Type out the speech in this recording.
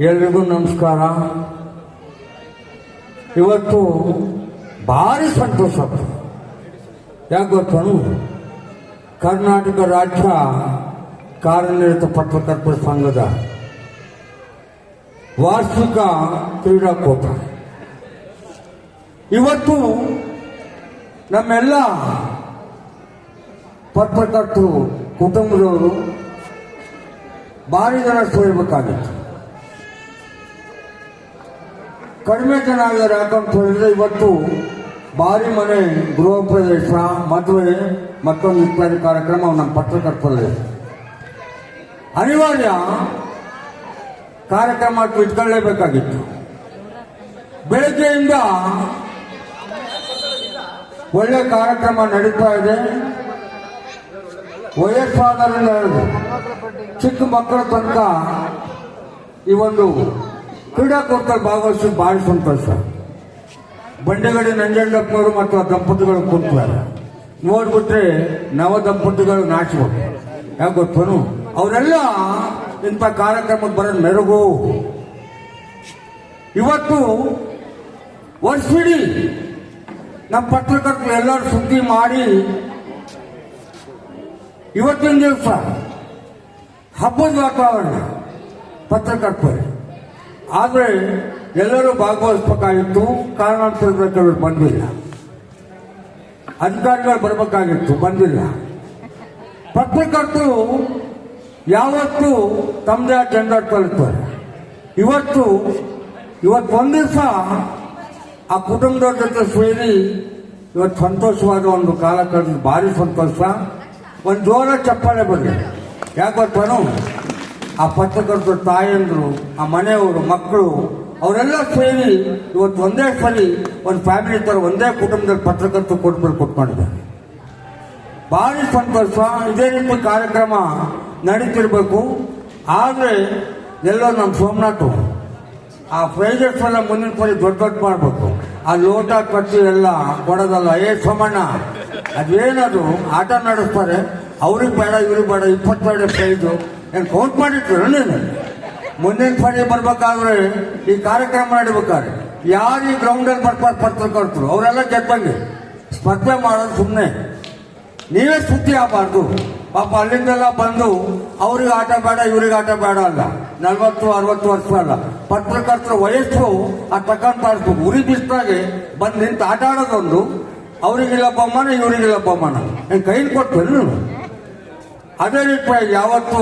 ಎಲ್ರಿಗೂ ನಮಸ್ಕಾರ. ಇವತ್ತು ಭಾರಿ ಸಂತೋಷ. ಯಾಕೆ ಗೊತ್ತನು? ಕರ್ನಾಟಕ ರಾಜ್ಯ ಕಾರ್ಯನಿರತ ಪತ್ರಕರ್ತರ ಸಂಘದ ವಾರ್ಷಿಕ ಕ್ರೀಡಾಕೂಟ. ಇವತ್ತು ನಮ್ಮೆಲ್ಲ ಪತ್ರಕರ್ತರು ಕುಟುಂಬದವರು ಭಾರಿ ಜನ ಸೇರ್ಬೇಕಾಗಿತ್ತು. ಕಡಿಮೆ ಜನ ಆಗಿದ್ದಾರೆ. ಯಾಕಂತ ಹೇಳಿದ್ರೆ ಇವತ್ತು ಭಾರಿ ಮನೆ, ಗೃಹ ಪ್ರದೇಶ, ಮದುವೆ, ಮತ್ತೊಂದು ಇತ್ಯಾದಿ ಕಾರ್ಯಕ್ರಮ ನಮ್ಮ ಪತ್ರಕರ್ತರಲ್ಲಿ. ಅನಿವಾರ್ಯ ಕಾರ್ಯಕ್ರಮ ಇಟ್ಕೊಳ್ಳೇಬೇಕಾಗಿತ್ತು. ಬೆಳಗ್ಗೆಯಿಂದ ಒಳ್ಳೆ ಕಾರ್ಯಕ್ರಮ ನಡೀತಾ ಇದೆ. ವಯಸ್ಸಾದರಿಂದ ಚಿಕ್ಕ ಮಕ್ಕಳ ತನಕ ಈ ಒಂದು ಕ್ರೀಡಾಕೂಟದಲ್ಲಿ ಭಾಗವಹಿಸಿ ಭಾಳ ಸಂತೋಷ. ಬಂಡೆಗಡಿ ನಂಜಂಡಪ್ಪನವರು ಮತ್ತು ಆ ದಂಪತಿಗಳು ಕೂತ್ತಾರೆ ನೋಡ್ಬಿಟ್ರೆ ನವ ದಂಪತಿಗಳು ನಾಚಬೇಕು ಯಾಕೆ ಗೊತ್ತನು ಅವರೆಲ್ಲ ಇಂಥ ಕಾರ್ಯಕ್ರಮಕ್ಕೆ ಬರೋ ಮೆರುಗು. ಇವತ್ತು ವರ್ಷಿಡೀ ನಮ್ಮ ಪತ್ರಕರ್ತರು ಎಲ್ಲರೂ ಸುದ್ದಿ ಮಾಡಿ ಇವತ್ತಿನ ದಿವಸ ಹಬ್ಬದ ವಾತಾವರಣ ಪತ್ರಕರ್ತರು. ಆದರೆ ಎಲ್ಲರೂ ಭಾಗವಹಿಸ್ಬೇಕಾಗಿತ್ತು. ಕಾರಣಾಂತರಗಳು ಬಂದಿಲ್ಲ. ಅಧಿಕಾರಿಗಳು ಬರಬೇಕಾಗಿತ್ತು, ಬಂದಿಲ್ಲ. ಪತ್ರಕರ್ತರು ಯಾವತ್ತೂ ತಮ್ಮದೇ ಅಜೆಂಡಾ ಕಲಿತಾರೆ ಇವತ್ತು ಇವತ್ತು ದಿವಸ ಆ ಕುಟುಂಬದವ್ರ ಜೊತೆ ಸೇರಿ ಇವತ್ತು ಸಂತೋಷವಾದ ಒಂದು ಕಾಲ ಕಳೆದು ಭಾರಿ ಸಂತೋಷ. ಒಂದು ಜೋರ ಚಪ್ಪಾಳೆ ಬರಲಿ ಯಾಕೆ ಗೊತ್ತೇನು? ಆ ಪತ್ರಕರ್ತರು ತಾಯಂದ್ರು, ಆ ಮನೆಯವರು, ಮಕ್ಕಳು, ಅವರೆಲ್ಲ ಸೇರಿ ಇವತ್ತು ಒಂದೇ ಸಲ ಒಂದು ಫ್ಯಾಮಿಲಿ ಥರ ಒಂದೇ ಕುಟುಂಬದಲ್ಲಿ ಪತ್ರಕರ್ತರು ಕೊಟ್ಬಿಟ್ಟು ಕೊಟ್ಕೊಂಡಿದ್ದಾರೆ ಭಾರಿ ಸಂತೋಷ, ಇದೇ ರೀತಿ ಕಾರ್ಯಕ್ರಮ ನಡೀತಿರ್ಬೇಕು. ಆದರೆ ಎಲ್ಲ ನಮ್ಮ ಸೋಮನಾಥ್, ಆ ಪ್ರೈಜರ್ಸ್ ಎಲ್ಲ ಮುಂದಿನ ಸಲ ದೊಡ್ಡ ದೊಡ್ಡ ಮಾಡಬೇಕು. ಆ ಲೋಟ ಕಟ್ಟಿ ಎಲ್ಲ ಕೊಡೋದಲ್ಲ, ಏ ಸೋಮಣ್ಣ ಅದೇನದು ಆಟ ನಡೆಸ್ತಾರೆ? ಅವ್ರಿಗೆ ಬೇಡ, ಇವ್ರಿಗೆ ಬೇಡ, ಇಪ್ಪತ್ತೆರಡು ಪ್ರೈಜು ಏನು ಫೋನ್ ಮಾಡಿದ್ರು ನೀನು ಮುಂದಿನ ಪರಿ ಬರ್ಬೇಕಾದ್ರೆ ಈ ಕಾರ್ಯಕ್ರಮ ನಡಿಬೇಕಾದ್ರೆ. ಯಾರು ಈ ಗ್ರೌಂಡಲ್ಲಿ ಬರ್ತಾರೆ ಪತ್ರಕರ್ತರು? ಅವರೆಲ್ಲ ಗೆದ್ದಂಗೆ. ಸ್ಪರ್ಧೆ ಮಾಡೋದು ಸುಮ್ಮನೆ ನೀವೇ ಸುದ್ದಿ ಆಗಬಾರ್ದು. ಪಾಪ ಅಲ್ಲಿಂದೆಲ್ಲ ಬಂದು ಅವ್ರಿಗೆ ಆಟ ಬೇಡ, ಇವ್ರಿಗೆ ಆಟ ಬೇಡ ಅಲ್ಲ. ನಲ್ವತ್ತು, ಅರವತ್ತು ವರ್ಷ ಅಲ್ಲ. ಪತ್ರಕರ್ತರ ವಯಸ್ಸು ಆ ತಕ್ಕಂತ ಉರಿ ಬಿಸ್ತಾಗೆ ಬಂದು ನಿಂತು ಆಟ ಆಡೋದೊಂದು, ಅವರಿಗಿಲ್ಲ ಬಹುಮಾನ, ಇವರಿಗಿಲ್ಲ ಬಹುಮಾನ. ಕೈಲಿ ಕೊಟ್ಟು ಅದೇ ರೀತಿ ಯಾವತ್ತು